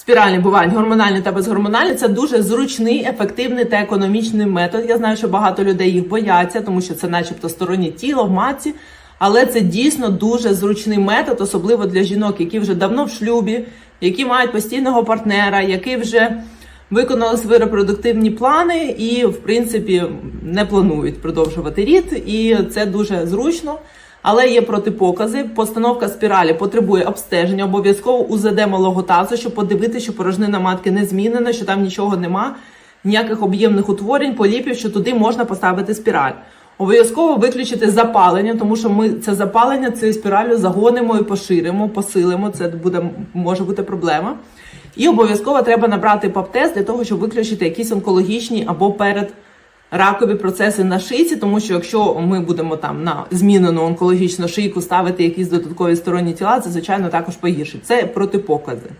Спіральні бувають гормональні та безгормональні. Це дуже зручний, ефективний та економічний метод. Я знаю, що багато людей їх бояться, тому що це, начебто, стороннє тіло в матці. Але це дійсно дуже зручний метод, особливо для жінок, які вже давно в шлюбі, які мають постійного партнера, які вже виконали свої репродуктивні плани і, в принципі, не планують продовжувати рід. І це дуже зручно. Але є протипокази. Постановка спіралі потребує обстеження, обов'язково УЗД малого тазу, щоб подивитися, що порожнина матки не змінена, що там нічого нема, ніяких об'ємних утворень, поліпів, що туди можна поставити спіраль. Обов'язково виключити запалення, тому що ми це запалення цією спіралю загонимо і поширимо, посилимо. Це буде може бути проблема. І обов'язково треба набрати ПАП-тест для того, щоб виключити якісь онкологічні або перед ракові процеси на шийці, тому що якщо ми будемо там на змінену онкологічну шийку ставити якісь додаткові сторонні тіла, це звичайно також погіршить. Це протипокази.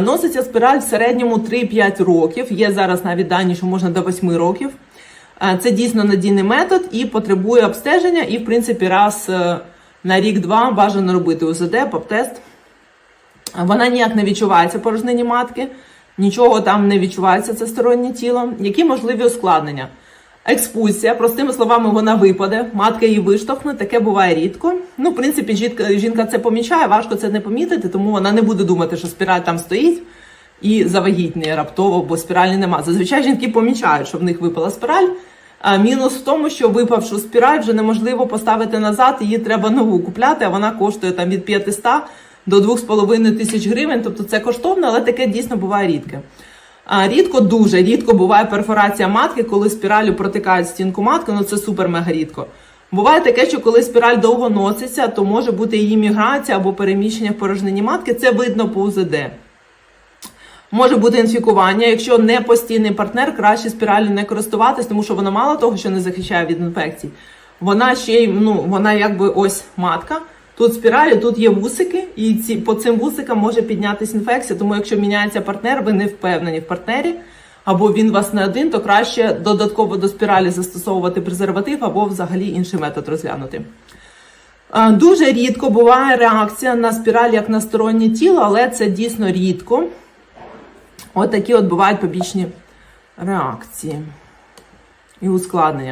Носиться спіраль в середньому 3-5 років. Є зараз навіть дані, що можна до 8 років. Це дійсно надійний метод і потребує обстеження. І, в принципі, раз е, на рік-два бажано робити УЗД, ПАП-тест. Вона ніяк не відчувається порожнині матки, нічого там не відчувається це стороннє тіло. Які можливі ускладнення? Експульсія, простими словами, вона випаде, матка її виштовхне, таке буває рідко. Ну, в принципі, жінка, жінка це помічає, важко це не помітити, тому вона не буде думати, що спіраль там стоїть і завагітніє раптово, бо спіралі нема. Зазвичай жінки помічають, що в них випала спіраль. А мінус в тому, що випавшу спіраль вже неможливо поставити назад, її треба нову купляти, а вона коштує там від 500 до 2,5 тисяч гривень. Тобто це коштовно, але таке дійсно буває рідке. А рідко, дуже рідко буває перфорація матки, коли спіралю протикають стінку матки, ну це супер мега рідко. Буває таке, що коли спіраль довго носиться, то може бути її міграція або переміщення в порожнині матки. Це видно по УЗД. Може бути інфікування. Якщо не постійний партнер, краще спіралю не користуватись, тому що вона мало того, що не захищає від інфекцій. Вона ще й ну вона якби ось матка. Тут спіралі, тут є вусики, і ці по цим вусикам може піднятися інфекція. Тому якщо міняється партнер, ви не впевнені в партнері, або він вас не один, то краще додатково до спіралі застосовувати презерватив або взагалі інший метод розглянути. Дуже рідко буває реакція на спіраль як на стороннє тіло, але це дійсно рідко. От такі от бувають побічні реакції і ускладнення.